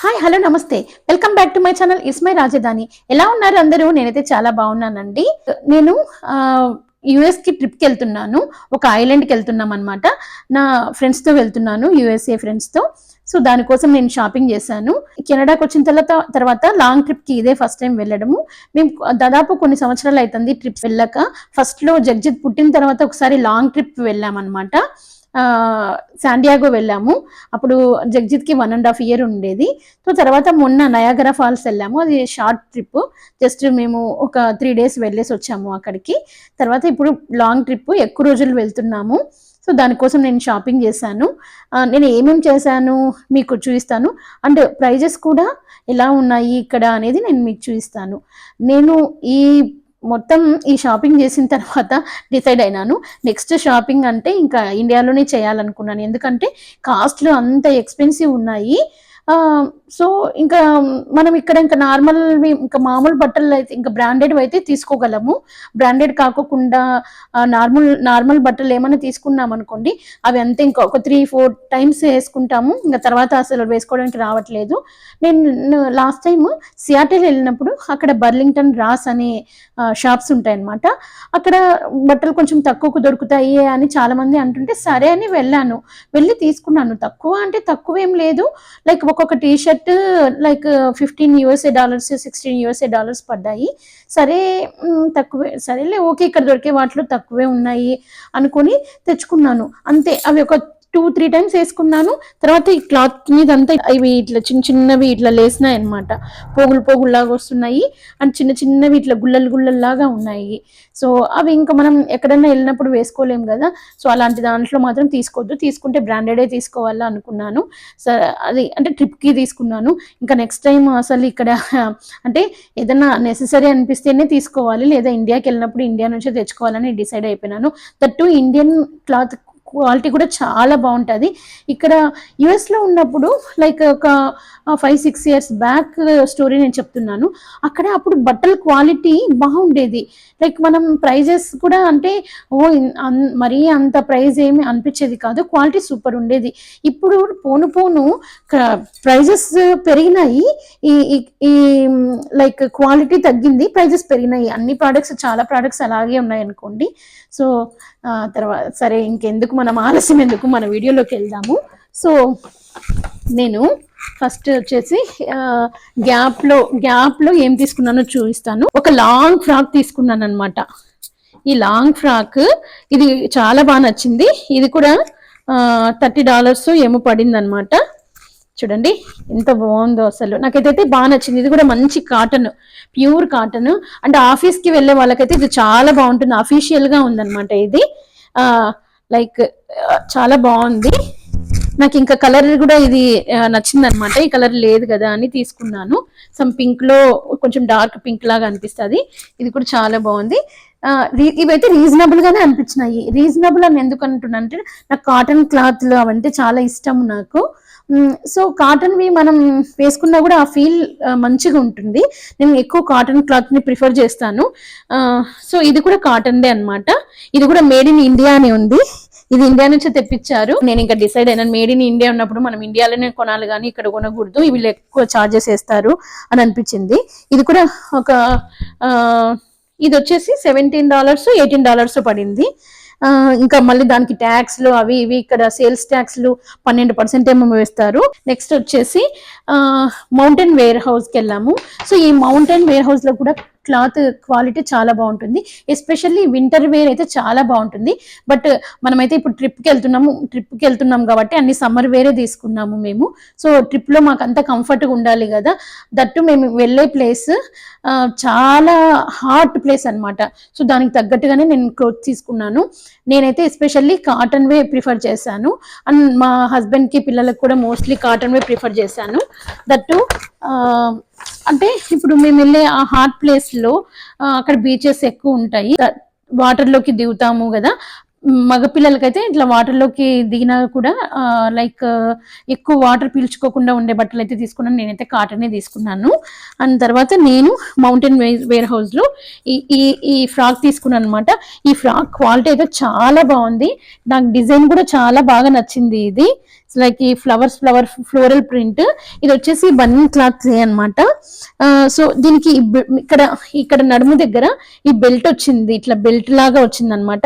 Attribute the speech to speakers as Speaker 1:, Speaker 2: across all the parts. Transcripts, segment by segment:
Speaker 1: Hi hello namaste. Welcome back to my channel ఇస్మై రాజధాని. ఎలా ఉన్నారు అందరూ? నేనైతే చాలా బాగున్నానండి. నేను యుఎస్కి ట్రిప్కి వెళ్తున్నాను. ఒక ఐలాండ్కి వెళ్తున్నాం అనమాట నా ఫ్రెండ్స్తో వెళ్తున్నాను యుఎస్ఏ ఫ్రెండ్స్తో. సో దానికోసం నేను షాపింగ్ చేశాను. కెనడాకి వచ్చిన తర్వాత తర్వాత లాంగ్ ట్రిప్కి ఇదే ఫస్ట్ టైం వెళ్ళడము. మేము దాదాపు కొన్ని సంవత్సరాలు అవుతుంది ట్రిప్ వెళ్ళక. ఫస్ట్లో జగ్జిత్ పుట్టిన తర్వాత ఒకసారి లాంగ్ ట్రిప్ వెళ్ళామన్నమాట. శాండియాగో వెళ్ళాము. అప్పుడు జగ్జిత్కి వన్ అండ్ హాఫ్ ఇయర్ ఉండేది. సో తర్వాత మొన్న నయాగరా ఫాల్స్ వెళ్ళాము. అది షార్ట్ ట్రిప్ జస్ట్ మేము ఒక త్రీ డేస్ వెళ్ళేసి వచ్చాము అక్కడికి. తర్వాత ఇప్పుడు లాంగ్ ట్రిప్ ఎక్కువ రోజులు వెళ్తున్నాము. సో దానికోసం నేను షాపింగ్ చేశాను. నేను ఏమేమి చేశాను మీకు చూపిస్తాను. అండ్ ప్రైజెస్ కూడా ఎలా ఉన్నాయి ఇక్కడ అనేది నేను మీకు చూపిస్తాను. నేను ఈ మొత్తం ఈ షాపింగ్ చేసిన తర్వాత డిసైడ్ అయినాను. నెక్స్ట్ షాపింగ్ అంటే ఇంకా ఇండియాలోనే చేయాలనుకున్నాను. ఎందుకంటే కాస్ట్లు అంత ఎక్స్పెన్సివ్ ఉన్నాయి. సో ఇంకా మనం ఇక్కడ ఇంకా నార్మల్ ఇంకా మామూలు బట్టలు అయితే ఇంకా బ్రాండెడ్ అయితే తీసుకోగలము. బ్రాండెడ్ కాకుండా నార్మల్ నార్మల్ బట్టలు ఏమైనా తీసుకున్నాం అనుకోండి అవి అంతే ఇంకా ఒక త్రీ ఫోర్ టైమ్స్ వేసుకుంటాము. ఇంకా తర్వాత అసలు వేసుకోవడానికి రావట్లేదు. నేను లాస్ట్ టైం సియాటిల్ వెళ్ళినప్పుడు అక్కడ బర్లింగ్టన్ రాస్ అనే షాప్స్ ఉంటాయన్నమాట. అక్కడ బట్టలు కొంచెం తక్కువకు దొరుకుతాయి అని చాలా మంది అంటుంటే సరే అని వెళ్ళాను. వెళ్ళి తీసుకున్నాను. తక్కువ అంటే తక్కువ ఏం లేదు లైక్ ఒక్కొక్క T shirt like fifteen USA dollars sixteen USA dollars పడ్డాయి. సరే తక్కువే సరేలే ఓకే ఇక్కడ దొరికే వాటిలో తక్కువే ఉన్నాయి అనుకొని తెచ్చుకున్నాను. అంతే అవి ఒక టూ త్రీ టైమ్స్ వేసుకున్నాను. తర్వాత ఈ క్లాత్ మీద అంతా ఇవి ఇట్లా చిన్న చిన్నవి ఇట్లా లేసినాయి అనమాట పోగులు పోగుల్లాగా వస్తున్నాయి. అండ్ చిన్న చిన్నవి ఇట్లా గుల్లలు గుల్లల్లాగా ఉన్నాయి. సో అవి ఇంకా మనం ఎక్కడైనా వెళ్ళినప్పుడు వేసుకోలేం కదా. సో అలాంటి దాంట్లో మాత్రం తీసుకోవద్దు. తీసుకుంటే బ్రాండెడే తీసుకోవాలా అనుకున్నాను. సరే అది అంటే ట్రిప్కి తీసుకున్నాను. ఇంకా నెక్స్ట్ టైం అసలు ఇక్కడ అంటే ఏదైనా నెససరీ అనిపిస్తేనే తీసుకోవాలి. లేదా ఇండియాకి వెళ్ళినప్పుడు ఇండియా నుంచే తెచ్చుకోవాలని డిసైడ్ అయిపోయినాను. దట్టు ఇండియన్ క్లాత్ క్వాలిటీ కూడా చాలా బాగుంటుంది. ఇక్కడ యుఎస్లో ఉన్నప్పుడు లైక్ ఒక five six years back story నేను చెప్తున్నాను. అక్కడ అప్పుడు బట్టల క్వాలిటీ బాగుండేది. లైక్ మనం ప్రైజెస్ కూడా అంటే ఓ అన్- మరీ అంత ప్రైస్ ఏమి అనిపించేది కాదు. క్వాలిటీ సూపర్ ఉండేది. ఇప్పుడు పోను పోను ప్రైజెస్ పెరిగినాయి. ఈ ఈ- లైక్ క్వాలిటీ తగ్గింది ప్రైజెస్ పెరిగినాయి. అన్ని ప్రోడక్ట్స్ చాలా ప్రోడక్ట్స్ అలాగే ఉన్నాయి అనుకోండి. సో తర్వాత సరే ఇంకెందుకు మనం ఆలస్యం ఎందుకు మన వీడియోలోకి వెళ్దాము. సో నేను ఫస్ట్ వచ్చేసి గ్యాప్లో గ్యాప్లో ఏం తీసుకున్నానో చూపిస్తాను. ఒక లాంగ్ ఫ్రాక్ తీసుకున్నాను అనమాట ఈ లాంగ్ ఫ్రాక్ ఇది చాలా బాగా నచ్చింది. ఇది కూడా థర్టీ డాలర్స్ ఏమో పడింది అనమాట చూడండి ఎంత బాగుందో అసలు. నాకైతే బాగా నచ్చింది. ఇది కూడా మంచి కాటన్ ప్యూర్ కాటన్ అంటే ఆఫీస్కి వెళ్ళే వాళ్ళకైతే ఇది చాలా బాగుంటుంది. అఫీషియల్గా ఉందన్నమాట ఇది. లైక్ చాలా బాగుంది. నాకు ఇంకా కలర్ కూడా ఇది నచ్చింది అనమాట ఈ కలర్ లేదు కదా అని తీసుకున్నాను. సమ్ పింక్లో కొంచెం డార్క్ పింక్ లాగా అనిపిస్తుంది. ఇది కూడా చాలా బాగుంది. ఇవైతే రీజనబుల్ గానే అనిపించినాయి. రీజనబుల్ అని ఎందుకు అంటున్నా అంటే నాకు కాటన్ క్లాత్లు అవంటే చాలా ఇష్టం నాకు. సో కాటన్ వి మనం వేసుకున్నా కూడా ఆ ఫీల్ మంచిగా ఉంటుంది. నేను ఎక్కువ కాటన్ క్లాత్ని ప్రిఫర్ చేస్తాను. సో ఇది కూడా కాటన్ అనమాట అన్నమాట. ఇది కూడా మేడ్ ఇన్ ఇండియా అని ఉంది. ఇది ఇండియా నుంచి తెప్పించారు. నేను ఇంకా డిసైడ్ అయినా మేడ్ ఇన్ ఇండియా ఉన్నప్పుడు మనం ఇండియాలోనే కొనాలి కానీ ఇక్కడ కొనకూడదు. వీళ్ళు ఎక్కువ చార్జెస్ వేస్తారు అని అనిపించింది. ఇది కూడా ఒక ఇది వచ్చేసి సెవెంటీన్ డాలర్స్ ఎయిటీన్ డాలర్స్ పడింది. ఇంకా మళ్ళీ దానికి ట్యాక్స్లు అవి ఇవి ఇక్కడ సేల్స్ ట్యాక్స్లు పన్నెండు పర్సెంట్ ఏమో వేస్తారు. నెక్స్ట్ వచ్చేసి మౌంటైన్ వేర్ హౌస్కి వెళ్ళాము. సో ఈ మౌంటైన్ వేర్ హౌస్లో కూడా క్లాత్ క్వాలిటీ చాలా బాగుంటుంది. ఎస్పెషల్లీ వింటర్ వేర్ అయితే చాలా బాగుంటుంది. బట్ మనమైతే ఇప్పుడు ట్రిప్కి వెళ్తున్నాము ట్రిప్కి వెళ్తున్నాం కాబట్టి అన్ని సమ్మర్ వేరే తీసుకున్నాము మేము. సో ట్రిప్లో మాకు అంత కంఫర్ట్గా ఉండాలి కదా. దట్టు మేము వెళ్ళే ప్లేస్ చాలా హాట్ ప్లేస్ అన్నమాట. సో దానికి తగ్గట్టుగానే నేను క్లోత్ తీసుకున్నాను. నేనైతే ఎస్పెషల్లీ కాటన్ వే ప్రిఫర్ చేశాను. అండ్ మా హస్బెండ్కి పిల్లలకు కూడా మోస్ట్లీ కాటన్ వే ప్రిఫర్ చేశాను. దట్టు అంటే ఇప్పుడు మేము వెళ్ళే ఆ హాట్ లో అక్కడ బీచెస్ ఎక్కువ ఉంటాయి. వాటర్లోకి దిగుతాము కదా. మగ పిల్లలకైతే ఇట్లా వాటర్లోకి దిగినా కూడా లైక్ ఎక్కువ వాటర్ పీల్చుకోకుండా ఉండే బట్టలు అయితే తీసుకున్నాను. నేనైతే కాటనే తీసుకున్నాను. అండ్ తర్వాత నేను మౌంటైన్ వేర్ హౌస్లో ఈ ఈ ఈ ఫ్రాక్ తీసుకున్నాను అనమాట ఈ ఫ్రాక్ క్వాలిటీ అయితే చాలా బాగుంది. నాకు డిజైన్ కూడా చాలా బాగా నచ్చింది ఇది. లైక్ ఈ ఫ్లవర్స్ ఫ్లవర్ ఫ్లోరల్ ప్రింట్ ఇది వచ్చేసి బన్నీ క్లాత్ అన్నమాట. సో దీనికి ఇక్కడ ఇక్కడ నడుము దగ్గర ఈ బెల్ట్ వచ్చింది. ఇట్లా బెల్ట్ లాగా వచ్చింది అనమాట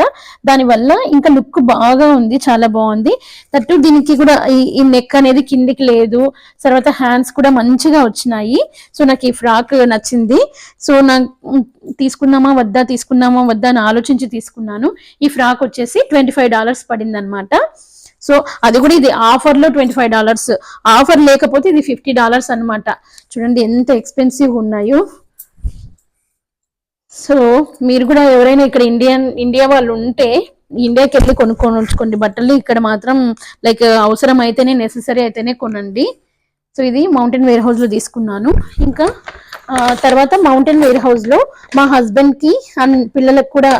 Speaker 1: దానివల్ల ఇంకా లుక్ బాగా ఉంది చాలా బాగుంది. తట్టు దీనికి కూడా ఈ- ఈ నెక్ అనేది కిందికి లేదు. తర్వాత హ్యాండ్స్ కూడా మంచిగా వచ్చినాయి. సో నాకు ఈ ఫ్రాక్ నచ్చింది. సో నాకు తీసుకున్నామా వద్దా తీసుకున్నామా వద్దా అని ఆలోచించి తీసుకున్నాను. ఈ ఫ్రాక్ వచ్చేసి ట్వంటీ ఫైవ్ డాలర్స్ పడింది అనమాట సో అది కూడా ఇది ఆఫర్లో ట్వంటీ ఫైవ్ డాలర్స్. ఆఫర్ లేకపోతే ఇది ఫిఫ్టీ డాలర్స్ అన్నమాట. చూడండి ఎంత ఎక్స్పెన్సివ్ ఉన్నాయో. సో మీరు కూడా ఎవరైనా ఇక్కడ ఇండియన్ ఇండియా వాళ్ళు ఉంటే ఇండియాకి వెళ్ళి కొనుక్కొని ఉంచుకోండి బట్టలు ఇక్కడ మాత్రం లైక్ అవసరం అయితేనే నెససరీ అయితేనే కొనండి. సో ఇది మౌంటైన్ వేర్ హౌస్లో తీసుకున్నాను. ఇంకా తర్వాత మౌంటైన్ వేర్ హౌస్లో మా హస్బెండ్కి అండ్ పిల్లలకు కూడా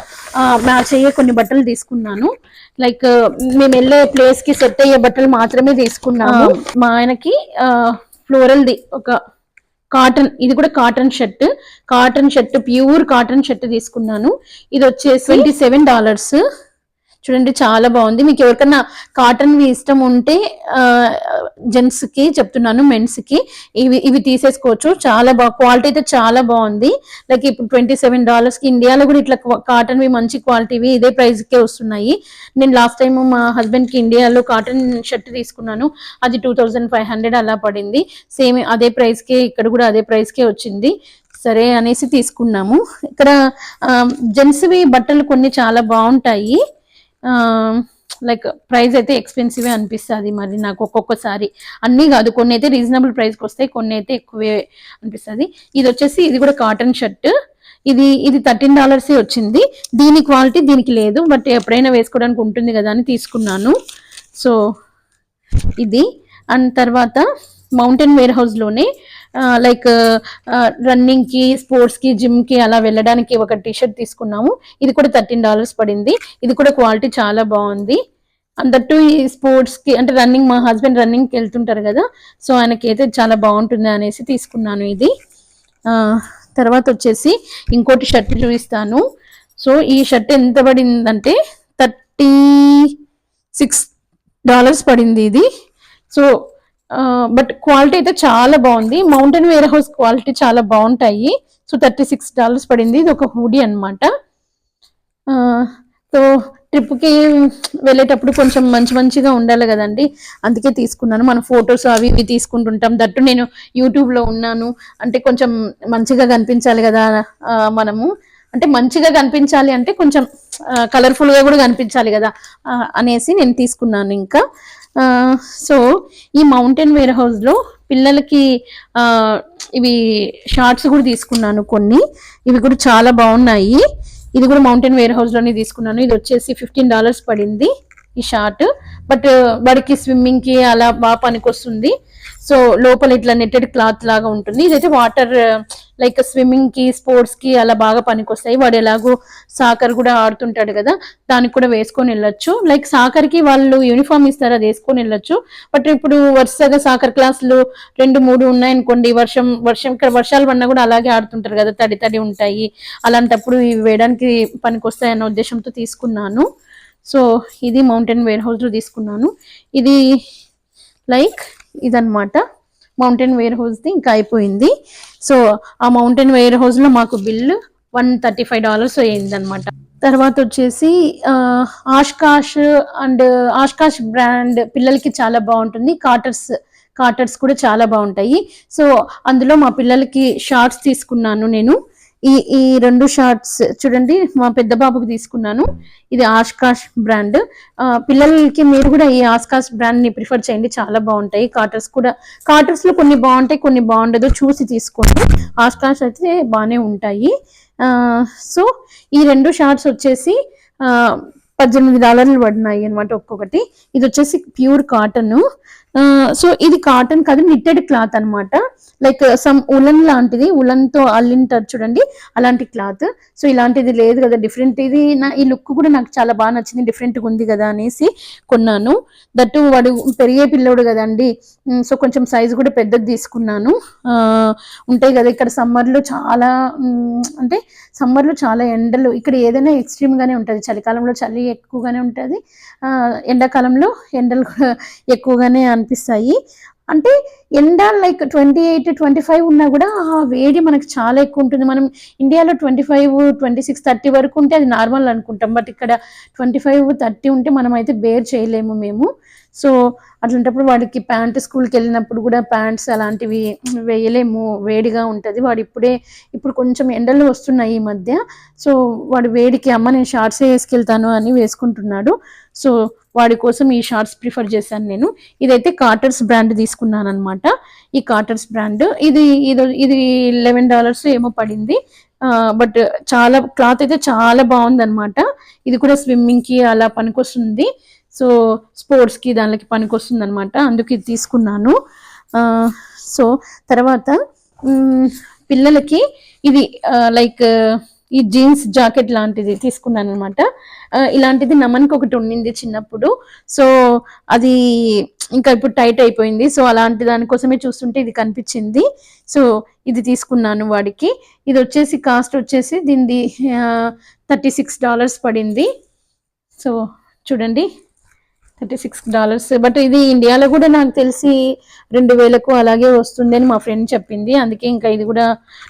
Speaker 1: మ్యాచ్ అయ్యే కొన్ని బట్టలు తీసుకున్నాను. లైక్ మేము వెళ్ళే ప్లేస్కి సెట్ అయ్యే బట్టలు మాత్రమే తీసుకున్నాము. మా ఆయనకి ఫ్లోరల్ ది ఒక కాటన్ ఇది కూడా cotton shirt cotton shirt pure cotton shirt తీసుకున్నాను. ఇది వచ్చేసి ట్వంటీ సెవెన్ డాలర్స్ చూడండి చాలా బాగుంది. మీకు ఎవరికన్నా కాటన్ ఇష్టం ఉంటే జెంట్స్కి చెప్తున్నాను మెన్స్కి ఇవి ఇవి తీసేసుకోవచ్చు. చాలా బాగా క్వాలిటీ అయితే చాలా బాగుంది. లైక్ ఇప్పుడు ట్వంటీ సెవెన్ డాలర్స్కి ఇండియాలో కూడా ఇట్లా కాటన్ వి మంచి క్వాలిటీవి ఇదే ప్రైస్ కే వస్తున్నాయి. నేను లాస్ట్ టైం మా హస్బెండ్కి ఇండియాలో కాటన్ షర్ట్ తీసుకున్నాను. అది టూ థౌజండ్ ఫైవ్ హండ్రెడ్ అలా పడింది. సేమ్ అదే ప్రైస్ కే ఇక్కడ కూడా అదే ప్రైస్ కే వచ్చింది. సరే అనేసి తీసుకున్నాము. ఇక్కడ జెంట్స్వి బట్టలు కొన్ని చాలా బాగుంటాయి. లైక్ ప్రైస్ అయితే ఎక్స్పెన్సివ్ అనిపిస్తుంది మరి నాకు ఒక్కొక్కసారి. అన్నీ కాదు కొన్ని అయితే రీజనబుల్ ప్రైస్కి వస్తాయి కొన్ని అయితే ఎక్కువే అనిపిస్తుంది. ఇది వచ్చేసి ఇది కూడా కాటన్ షర్ట్ ఇది ఇది థర్టీన్ డాలర్స్ వచ్చింది. దీని క్వాలిటీ దీనికి లేదు బట్ ఎప్పుడైనా వేసుకోవడానికి ఉంటుంది కదా అని తీసుకున్నాను. సో ఇది. అండ్ తర్వాత మౌంటైన్ వేర్ హౌస్లోనే లైక్ రన్నింగ్కి స్పోర్ట్స్కి జిమ్కి అలా వెళ్ళడానికి ఒక టీ షర్ట్ తీసుకున్నాము. ఇది కూడా థర్టీన్ డాలర్స్ పడింది. ఇది కూడా క్వాలిటీ చాలా బాగుంది. అందట్టు ఈ స్పోర్ట్స్కి అంటే రన్నింగ్ మా హస్బెండ్ రన్నింగ్కి వెళ్తుంటారు కదా సో ఆయనకి అయితే చాలా బాగుంటుంది అనేసి తీసుకున్నాను ఇది. తర్వాత వచ్చేసి ఇంకోటి షర్ట్ చూపిస్తాను. సో ఈ షర్ట్ ఎంత పడిందంటే థర్టీ సిక్స్ డాలర్స్ పడింది ఇది. సో బట్ క్వాలిటీ అయితే చాలా బాగుంది. మౌంటైన్ వేర్ హౌస్ క్వాలిటీ చాలా బాగుంటాయి. సో థర్టీ సిక్స్ డాలర్స్ పడింది. ఇది ఒక హూడీ అనమాట సో ట్రిప్కి వెళ్ళేటప్పుడు కొంచెం మంచి మంచిగా ఉండాలి కదండి. అందుకే తీసుకున్నాను. మన ఫొటోస్ అవి ఇవి తీసుకుంటుంటాం. దట్టు నేను యూట్యూబ్లో ఉన్నాను. అంటే కొంచెం మంచిగా కనిపించాలి కదా మనము. అంటే మంచిగా కనిపించాలి అంటే కొంచెం కలర్ఫుల్గా కూడా కనిపించాలి కదా అనేసి నేను తీసుకున్నాను ఇంకా. సో ఈ మౌంటైన్ వేర్ హౌస్లో పిల్లలకి ఇవి షార్ట్స్ కూడా తీసుకున్నాను కొన్ని. ఇవి కూడా చాలా బాగున్నాయి. ఇది కూడా మౌంటైన్ వేర్ హౌస్లోనే తీసుకున్నాను. ఇది వచ్చేసి ఫిఫ్టీన్ డాలర్స్ పడింది ఈ షార్ట్. బట్ వాడికి స్విమ్మింగ్కి అలా బాగా పనికొస్తుంది. సో లోపల ఇట్లా నెట్టెడ్ క్లాత్ లాగా ఉంటుంది. ఇదైతే వాటర్ లైక్ స్విమ్మింగ్కి స్పోర్ట్స్కి అలా బాగా పనికొస్తాయి. వాడు ఎలాగో సాకర్ కూడా ఆడుతుంటాడు కదా దానికి కూడా వేసుకొని వెళ్ళొచ్చు. లైక్ సాకర్కి వాళ్ళు యూనిఫామ్ ఇస్తారు అది వేసుకొని వెళ్ళొచ్చు. బట్ ఇప్పుడు వరుసగా సాకర్ క్లాసులు రెండు మూడు ఉన్నాయనుకోండి వర్షం వర్షం ఇక్కడ వర్షాలు పడినా కూడా అలాగే ఆడుతుంటారు కదా తడి తడి ఉంటాయి. అలాంటప్పుడు ఇవి వేయడానికి పనికొస్తాయి అన్న ఉద్దేశంతో తీసుకున్నాను. సో ఇది మౌంటైన్ వేర్ హౌస్లో తీసుకున్నాను. ఇది లైక్ ఇదన్నమాట. మౌంటైన్ వేర్ హౌస్ది ఇంకా అయిపోయింది. సో ఆ మౌంటైన్ వేర్ హౌస్లో మాకు bill one thirty five dollars అయ్యింది అనమాట తర్వాత వచ్చేసి ఆష్కాష్ అండ్ ఆష్కాష్ బ్రాండ్ పిల్లలకి చాలా బాగుంటుంది. కాటర్స్ కాటర్స్ కూడా చాలా బాగుంటాయి. సో అందులో మా పిల్లలకి షార్ట్స్ తీసుకున్నాను నేను. ఈ ఈ రెండు షార్ట్స్ చూడండి మా పెద్ద బాబుకి తీసుకున్నాను. ఇది ఆష్కాష్ బ్రాండ్. ఆ, పిల్లలకి మీరు కూడా ఈ ఆస్కాష్ బ్రాండ్ని ప్రిఫర్ చేయండి చాలా బాగుంటాయి. కాటర్స్ కూడా కాటర్స్లో కొన్ని బాగుంటాయి కొన్ని బాగుండదు. చూసి తీసుకోండి. ఆస్కాష్ అయితే బాగానే ఉంటాయి. ఆ, సో ఈ రెండు షార్ట్స్ వచ్చేసి పద్దెనిమిది డాలర్లు పడినాయి అనమాట ఒక్కొక్కటి. ఇది వచ్చేసి ప్యూర్ కాటన్. సో ఇది కాటన్ కాదు నిట్టెడ్ క్లాత్ అన్నమాట. లైక్ సమ్ ఉలన్ లాంటిది ఉలన్తో అల్లింటారు చూడండి అలాంటి క్లాత్ సో ఇలాంటిది లేదు కదా డిఫరెంట్ ఇది నా ఈ లుక్ కూడా నాకు చాలా బాగా నచ్చింది డిఫరెంట్గా ఉంది కదా అనేసి కొన్నాను. దట్టు వాడు పెరిగే పిల్లోడు కదండి. సో కొంచెం సైజు కూడా పెద్దది తీసుకున్నాను. ఉంటాయి కదా ఇక్కడ సమ్మర్లో చాలా అంటే సమ్మర్లో చాలా ఎండలు ఇక్కడ ఏదైనా ఎక్స్ట్రీమ్ గానే చలికాలంలో చలి ఎక్కువగానే ఉంటుంది. ఎండాకాలంలో ఎండలు కూడా ఎక్కువగానే అనిపిస్తాయి అంటే ఎండ like twenty eight twenty five ఉన్నా కూడా ఆ వేడి మనకి చాలా ఎక్కువ ఉంటుంది. మనం ఇండియాలో twenty five twenty six thirty వరకు ఉంటే అది నార్మల్ అనుకుంటాం. బట్ ఇక్కడ ట్వంటీ ఫైవ్ థర్టీ ఉంటే మనం అయితే బేర్ చేయలేము మేము. సో అట్లాంటప్పుడు వాడికి ప్యాంట్ స్కూల్కి వెళ్ళినప్పుడు కూడా ప్యాంట్స్ అలాంటివి వేయలేము. వేడిగా ఉంటుంది. వాడు ఇప్పుడే ఇప్పుడు కొంచెం ఎండలు వస్తున్నాయి ఈ మధ్య. సో వాడు వేడికి అమ్మ నేను షార్ట్స్ వేసుకెళ్తాను అని వేసుకుంటున్నాడు. సో వాడి కోసం ఈ షార్ట్స్ ప్రిఫర్ చేశాను నేను. ఇదైతే కాటర్స్ బ్రాండ్ తీసుకున్నాను అనమాట ఈ కాటర్స్ బ్రాండ్ ఇది ఇది ఇది లెవెన్ డాలర్స్ ఏమో పడింది. బట్ చాలా క్లాత్ అయితే చాలా బాగుంది అనమాట ఇది కూడా స్విమ్మింగ్కి అలా పనికొస్తుంది. సో స్పోర్ట్స్కి దానికి పనికొస్తుంది అనమాట అందుకు ఇది తీసుకున్నాను. సో తర్వాత పిల్లలకి ఇది లైక్ ఈ జీన్స్ జాకెట్ లాంటిది తీసుకున్నాను అనమాట ఇలాంటిది నమన్కి ఒకటి ఉండింది చిన్నప్పుడు. సో అది ఇంకా ఇప్పుడు టైట్ అయిపోయింది. సో అలాంటి దానికోసమే చూస్తుంటే ఇది కనిపించింది. సో ఇది తీసుకున్నాను వాడికి. ఇది వచ్చేసి కాస్ట్ వచ్చేసి దీనిది థర్టీ సిక్స్ డాలర్స్ పడింది. సో చూడండి. Thirty six dollars. బట్ ఇది ఇండియాలో కూడా నాకు తెలిసి రెండు వేలకు అలాగే వస్తుంది అని మా ఫ్రెండ్ చెప్పింది. అందుకే ఇంకా ఇది కూడా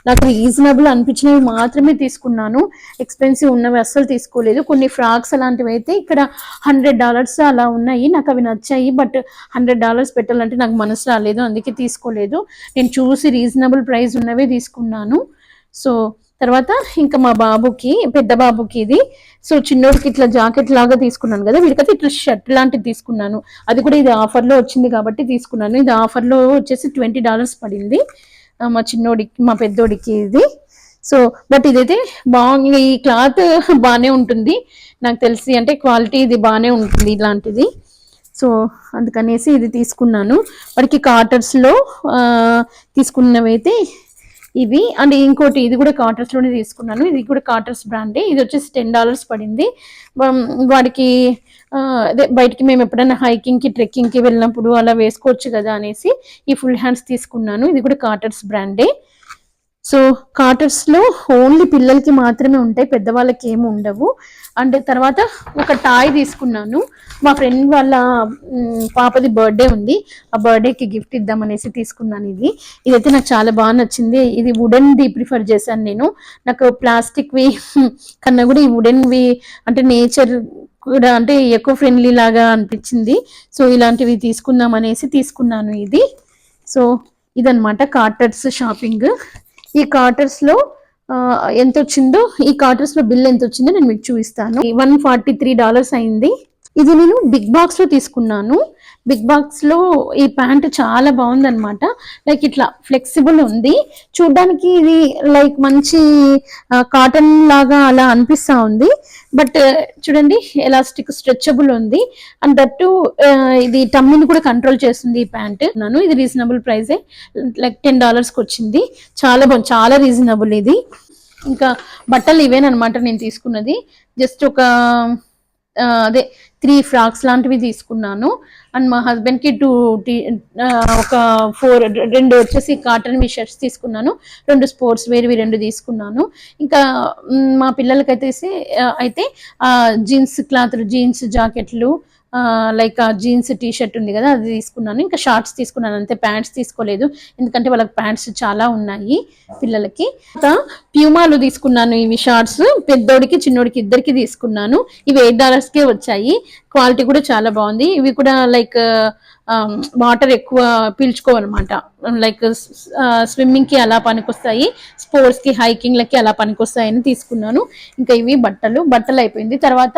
Speaker 1: నాకు రీజనబుల్ అనిపించినవి మాత్రమే తీసుకున్నాను. ఎక్స్పెన్సివ్ ఉన్నవి అస్సలు తీసుకోలేదు. కొన్ని ఫ్రాక్స్ అలాంటివి అయితే ఇక్కడ హండ్రెడ్ డాలర్స్ అలా ఉన్నాయి. నాకు అవి నచ్చాయి. బట్ హండ్రెడ్ డాలర్స్ పెట్టాలంటే నాకు మనసు రాలేదు. అందుకే తీసుకోలేదు. నేను చూసి రీజనబుల్ ప్రైస్ ఉన్నవే తీసుకున్నాను. సో తర్వాత ఇంకా మా బాబుకి పెద్ద బాబుకి ఇది. సో చిన్నోడికి ఇట్లా జాకెట్ లాగా తీసుకున్నాను కదా వీడికైతే ఇట్లా షర్ట్ లాంటిది తీసుకున్నాను. అది కూడా ఇది ఆఫర్లో వచ్చింది కాబట్టి తీసుకున్నాను. ఇది ఆఫర్లో వచ్చేసి ట్వంటీ డాలర్స్ పడింది. మా చిన్నోడికి మా పెద్దోడికి ఇది. సో బట్ ఇదైతే బాగుంది. ఈ క్లాత్ బాగానే ఉంటుంది. నాకు తెలిసి అంటే క్వాలిటీ ఇది బాగానే ఉంటుంది ఇలాంటిది. సో అందుకనేసి ఇది తీసుకున్నాను. వాడికి కాటర్స్లో తీసుకున్నవి అయితే తీసుకున్నవైతే ఇవి. అండ్ ఇంకోటి ఇది కూడా కాటర్స్లోనే తీసుకున్నాను. ఇది కూడా కాటర్స్ బ్రాండే ఇది వచ్చేసి టెన్ డాలర్స్ పడింది. వాడికి అదే బయటికి మేము ఎప్పుడైనా హైకింగ్కి ట్రెక్కింగ్కి వెళ్ళినప్పుడు అలా వేసుకోవచ్చు కదా అనేసి ఈ ఫుల్ హ్యాండ్స్ తీసుకున్నాను. ఇది కూడా కాటర్స్ బ్రాండే సో కాటర్స్లో ఓన్లీ పిల్లలకి మాత్రమే ఉంటాయి పెద్దవాళ్ళకి ఏమి ఉండవు. అండ్ తర్వాత ఒక టాయ్ తీసుకున్నాను. మా ఫ్రెండ్ వాళ్ళ పాపది బర్త్డే ఉంది. ఆ బర్త్డేకి గిఫ్ట్ ఇద్దామనేసి తీసుకున్నాను ఇది. ఇదైతే నాకు చాలా బాగా నచ్చింది. ఇది వుడెన్ ది ప్రిఫర్ చేశాను నేను. నాకు ప్లాస్టిక్ వి కన్నా కూడా ఈ వుడెన్ వి అంటే నేచర్ కూడా అంటే ఎక్కువ ఫ్రెండ్లీ లాగా అనిపించింది. సో ఇలాంటివి తీసుకుందాం అనేసి తీసుకున్నాను ఇది. సో ఇదనమాట కార్టర్స్ షాపింగ్ ఈ క్వార్టర్స్లో ఆ, ఎంత వచ్చిందో ఈ కార్టర్స్లో బిల్ ఎంత వచ్చిందో నేను మీకు చూపిస్తాను. వన్ ఫార్టీ త్రీ డాలర్స్ అయింది. ఇది నేను బిగ్ బాక్స్లో తీసుకున్నాను. బిగ్ బాక్స్లో ఈ ప్యాంట్ చాలా బాగుంది అనమాట లైక్ ఇట్లా ఫ్లెక్సిబుల్ ఉంది. చూడ్డానికి ఇది లైక్ మంచి కాటన్ లాగా అలా అనిపిస్తా ఉంది. బట్ చూడండి ఎలాస్టిక్ స్ట్రెచబుల్ ఉంది. అండ్ దట్టు ఇది టమ్మిని కూడా కంట్రోల్ చేస్తుంది ఈ ప్యాంట్. నన్ను ఇది రీజనబుల్ ప్రైజే. లైక్ టెన్ డాలర్స్కి వచ్చింది. చాలా బాగుంది చాలా రీజనబుల్ ఇది. ఇంకా బట్టలు ఇవేనమాట నేను తీసుకున్నది. జస్ట్ ఒక అదే త్రీ ఫ్రాక్స్ లాంటివి తీసుకున్నాను. అండ్ మా హస్బెండ్కి టూ ఒక ఫోర్ రెండు వచ్చేసి కాటన్ వి షర్ట్స్ తీసుకున్నాను. రెండు స్పోర్ట్స్ వేర్వి రెండు తీసుకున్నాను. ఇంకా మా పిల్లలకైతే అయితే జీన్స్ క్లాత్లు జీన్స్ జాకెట్లు లైక్ జీన్స్ టీ షర్ట్ ఉంది కదా అది తీసుకున్నాను. ఇంకా షార్ట్స్ తీసుకున్నాను అంతే. ప్యాంట్స్ తీసుకోలేదు. ఎందుకంటే వాళ్ళకి ప్యాంట్స్ చాలా ఉన్నాయి పిల్లలకి. ప్యూమాలు తీసుకున్నాను ఇవి షార్ట్స్ పెద్దోడికి చిన్నోడికి ఇద్దరికి తీసుకున్నాను. ఇవి ఎయిట్ డాలర్స్కే వచ్చాయి. క్వాలిటీ కూడా చాలా బాగుంది. ఇవి కూడా లైక్ Um, వాటర్ ఎక్కువ పీల్చుకోవన్నమాట. లైక్ స్విమ్మింగ్కి uh, అలా పనికొస్తాయి స్పోర్ట్స్కి హైకింగ్లకి అలా పనికొస్తాయని తీసుకున్నాను. ఇంకా ఇవి బట్టలు బట్టలు అయిపోయింది. తర్వాత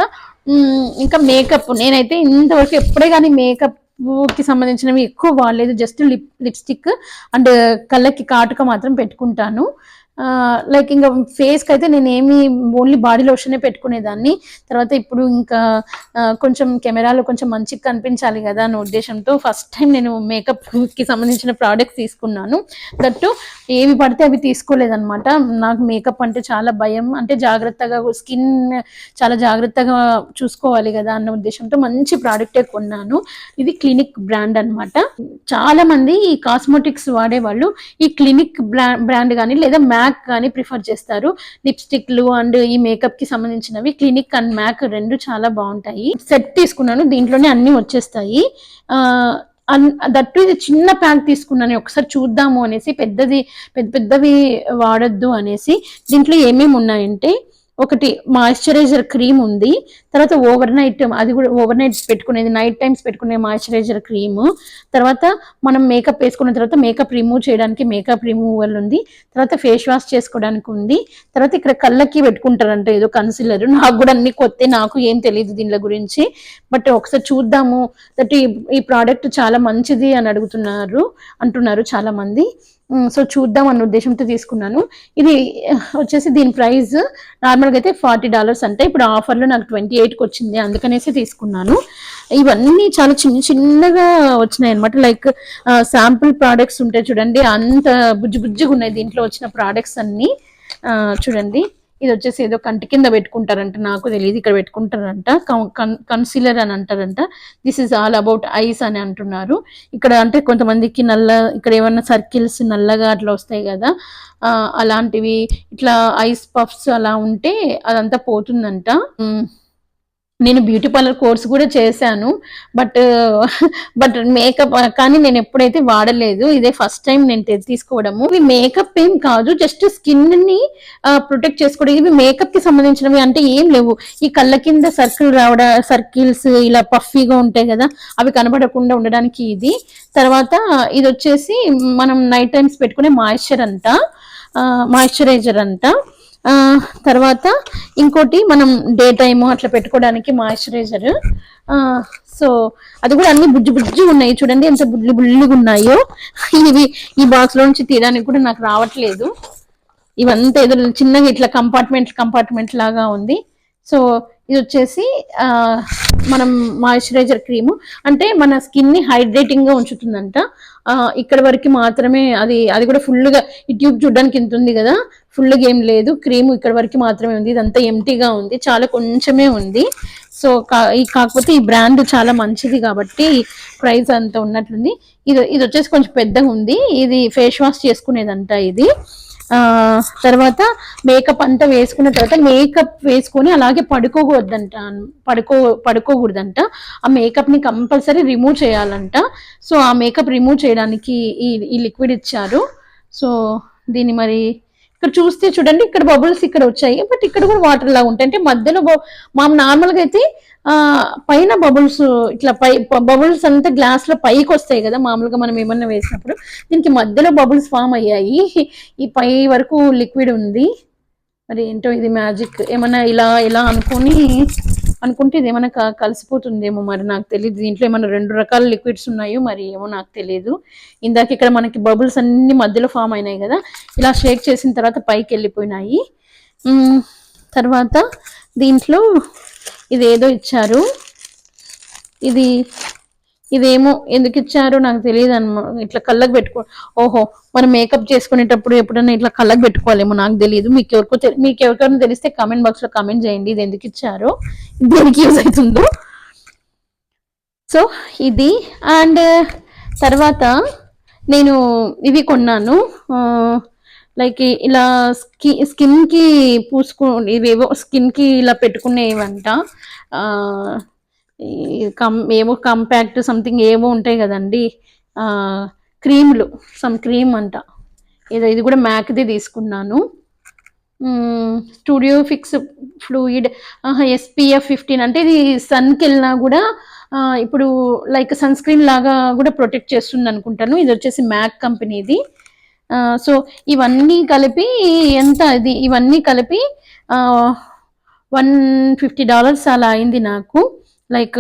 Speaker 1: ఇంకా మేకప్ నేనైతే ఇంతవరకు ఎప్పుడే కానీ మేకప్కి సంబంధించినవి ఎక్కువ వాడలేదు. జస్ట్ లిప్ లిప్స్టిక్ అండ్ కళ్ళకి కాటుక మాత్రం పెట్టుకుంటాను. లైక్ ఇంకా ఫేస్కి అయితే నేను ఏమి ఓన్లీ బాడీ లోషనే పెట్టుకునేదాన్ని. తర్వాత ఇప్పుడు ఇంకా కొంచెం కెమెరాలో కొంచెం మంచిగా కనిపించాలి కదా అనే ఉద్దేశంతో ఫస్ట్ టైం నేను మేకప్కి సంబంధించిన ప్రోడక్ట్స్ తీసుకున్నాను. దట్టు ఏవి పడితే అవి తీసుకోలేదన్నమాట. నాకు మేకప్ అంటే చాలా భయం. అంటే జాగ్రత్తగా స్కిన్ చాలా జాగ్రత్తగా చూసుకోవాలి కదా అన్న ఉద్దేశంతో మంచి ప్రోడక్టే కొన్నాను. ఇది క్లినిక్ బ్రాండ్ అన్నమాట. చాలా మంది ఈ కాస్మోటిక్స్ వాడేవాళ్ళు ఈ క్లినిక్ బ్రాండ్ కానీ లేదా మ్యాక్ కానీ ప్రిఫర్ చేస్తారు. లిప్స్టిక్లు అండ్ ఈ మేకప్కి సంబంధించినవి. క్లినిక్ అండ్ మ్యాక్ రెండు చాలా బాగుంటాయి. సెట్ తీసుకున్నాను. దీంట్లోనే అన్ని వచ్చేస్తాయి. అన్- దట్టు ఇది చిన్న ప్యాక్ తీసుకున్నాను. ఒకసారి చూద్దాము అనేసి పెద్దది పెద్ద పెద్దవి వాడొద్దు అనేసి దీంట్లో ఏమేమి ఉన్నాయంటే ఒకటి మాయిశ్చరైజర్ క్రీమ్ ఉంది. తర్వాత ఓవర్ నైట్ అది కూడా ఓవర్ నైట్ పెట్టుకునేది నైట్ టైమ్స్ పెట్టుకునే మాయిశ్చరైజర్ క్రీమ్. తర్వాత మనం మేకప్ వేసుకున్న తర్వాత మేకప్ రిమూవ్ చేయడానికి మేకప్ రిమూవల్ ఉంది. తర్వాత ఫేస్ వాష్ చేసుకోవడానికి ఉంది. తర్వాత ఇక్కడ కళ్ళకి పెట్టుకుంటారంట ఏదో కన్సిలర్ నాకు కూడా అన్ని కొత్త నాకు ఏం తెలియదు దీనిల గురించి. బట్ ఒకసారి చూద్దాము. దట్ ఈ ఈ ప్రోడక్ట్ చాలా మంచిది అని అడుగుతున్నారు అంటున్నారు చాలా మంది సో చూద్దాం అన్న ఉద్దేశంతో తీసుకున్నాను. ఇది వచ్చేసి దీని ప్రైస్ నార్మల్గా అయితే ఫార్టీ డాలర్స్ అంటే. ఇప్పుడు ఆఫర్లో నాకు ట్వంటీ ఎయిట్కి వచ్చింది. అందుకనేసి తీసుకున్నాను. ఇవన్నీ చాలా చిన్న చిన్నగా వచ్చినాయి అనమాట లైక్ శాంపుల్ ప్రోడక్ట్స్ ఉంటాయి చూడండి. అంత బుజ్జి బుజ్జిగా ఉన్నాయి దీంట్లో వచ్చిన ప్రోడక్ట్స్ అన్నీ. చూడండి. ఇది వచ్చేసి ఏదో కంటి కింద పెట్టుకుంటారంట నాకు తెలియదు ఇక్కడ పెట్టుకుంటారంట కన్సీలర్ అని అంటారంట. This is all about eyes అని అంటున్నారు. ఇక్కడ అంటే కొంతమందికి నల్ల ఇక్కడ ఏమన్నా సర్కిల్స్ నల్లగా అట్లా వస్తాయి కదా అలాంటివి ఇట్లా ఐస్ పఫ్స్ అలా ఉంటే అదంతా పోతుందంట. నేను బ్యూటీ పార్లర్ కోర్స్ కూడా చేశాను బట్ బట్ మేకప్ కానీ నేను ఎప్పుడైతే వాడలేదు ఇదే ఫస్ట్ టైం నేను తీసుకోవడము. ఇవి మేకప్ ఏం కాదు జస్ట్ స్కిన్ని ప్రొటెక్ట్ చేసుకోవడం. ఇవి మేకప్కి సంబంధించినవి అంటే ఏం లేవు. ఈ కళ్ళ కింద సర్కిల్ రావడం సర్కిల్స్ ఇలా పఫీగా ఉంటాయి కదా అవి కనబడకుండా ఉండడానికి ఇది. తర్వాత ఇది వచ్చేసి మనం నైట్ టైమ్స్ పెట్టుకునే మాయిశ్చర్ అంట మాయిశ్చరైజర్ అంట. తర్వాత ఇంకోటి మనం డే టైమ్ అట్లా పెట్టుకోవడానికి మాయిశ్చరైజర్. సో అది కూడా అన్ని బుజ్జి బుజ్జి ఉన్నాయి. చూడండి ఎంత బుల్లి బుల్లిగా ఉన్నాయో. ఇవి ఈ బాక్స్లో నుంచి తీయడానికి కూడా నాకు రావట్లేదు. ఇవంతా ఏదో చిన్నగా ఇట్లా కంపార్ట్మెంట్ కంపార్ట్మెంట్ లాగా ఉంది. సో ఇది వచ్చేసి మనం మాయిశ్చరైజర్ క్రీము. అంటే మన స్కిన్ని గా ఉంచుతుందంట ఇక్కడ వరకు మాత్రమే అది అది కూడా ఫుల్గా గా ఈ ట్యూబ్ చూడడానికి ఇంత ఉంది కదా ఫుల్గా ఏం లేదు. క్రీమ్ ఇక్కడ వరకు మాత్రమే ఉంది. ఇదంతా ఎంటీగా ఉంది. చాలా కొంచెమే ఉంది. సో ఈ కాకపోతే ఈ బ్రాండ్ చాలా మంచిది కాబట్టి ప్రైస్ అంత ఉన్నట్లుంది. ఇది ఇది వచ్చేసి కొంచెం పెద్దగా ఉంది. ఇది ఫేస్ వాష్ చేసుకునేదంట ఇది. తర్వాత మేకప్ అంతా వేసుకున్న తర్వాత మేకప్ వేసుకొని అలాగే పడుకోకూడదంట పడుకో పడుకోకూడదంట. ఆ మేకప్ని కంపల్సరీ రిమూవ్ చేయాలంట. సో ఆ మేకప్ రిమూవ్ చేయడానికి ఈ ఈ లిక్విడ్ ఇచ్చారు. సో దీన్ని మరి ఇక్కడ చూస్తే చూడండి ఇక్కడ బబుల్స్ ఇక్కడ వచ్చాయి. బట్ ఇక్కడ కూడా వాటర్ లాగా ఉంటాయి. అంటే మధ్యలో మా నార్మల్గా అయితే ఆ పైన బబుల్స్ ఇట్లా పై బబుల్స్ అంతా గ్లాస్లో పైకి వస్తాయి కదా మామూలుగా మనం ఏమన్నా వేసినప్పుడు. దీనికి మధ్యలో బబుల్స్ ఫామ్ అయ్యాయి. ఈ పై వరకు లిక్విడ్ ఉంది. మరి ఏంటో ఇది మ్యాజిక్ ఏమన్నా ఇలా ఇలా అనుకొని అనుకుంటే ఇది ఏమైనా కలిసిపోతుందేమో మరి నాకు తెలియదు దీంట్లో ఏమైనా రెండు రకాల లిక్విడ్స్ ఉన్నాయో మరి ఏమో నాకు తెలియదు ఇందాక ఇక్కడ మనకి బబుల్స్ అన్ని మధ్యలో ఫామ్ అయినాయి కదా. ఇలా షేక్ చేసిన తర్వాత పైకి వెళ్ళిపోయినాయి. తర్వాత దీంట్లో ఇది ఏదో ఇచ్చారు. ఇది ఇదేమో ఎందుకు ఇచ్చారో నాకు తెలియదు అనమా ఇట్లా కళ్ళకు పెట్టుకో ఓహో మనం మేకప్ చేసుకునేటప్పుడు ఎప్పుడైనా ఇట్లా కళ్ళకు పెట్టుకోవాలేమో నాకు తెలియదు. మీకు ఎవరికో తెలి- మీకు ఎవరికైనా తెలిస్తే కామెంట్ బాక్స్లో కమెంట్ కామెంట్ చేయండి. ఇది ఎందుకు ఇచ్చారో. దేనికి యూజ్ అవుతుందో. సో ఇది. అండ్ తర్వాత నేను ఇవి కొన్నాను. లైక్ ఇలా స్కి స్కిన్కి పూసుకో ఇవేవో స్కిన్కి ఇలా పెట్టుకునేవంట. కం ఏవో కంపాక్ట్ సంథింగ్ ఏవో ఉంటాయి కదండి. క్రీమ్లు సమ్ క్రీమ్ అంట. ఏదో ఇది కూడా మ్యాక్ది తీసుకున్నాను. Studio fix fluid SPF fifteen అంటే ఇది సన్కి వెళ్ళినా కూడా ఇప్పుడు లైక్ సన్ స్క్రీన్ లాగా కూడా ప్రొటెక్ట్ చేస్తుంది అనుకుంటాను. ఇది వచ్చేసి మ్యాక్ కంపెనీది సో ఇవన్నీ కలిపి ఎంత ఇది? ఇవన్నీ కలిపి వన్ ఫిఫ్టీ డాలర్స్ అలా అయింది నాకు. Like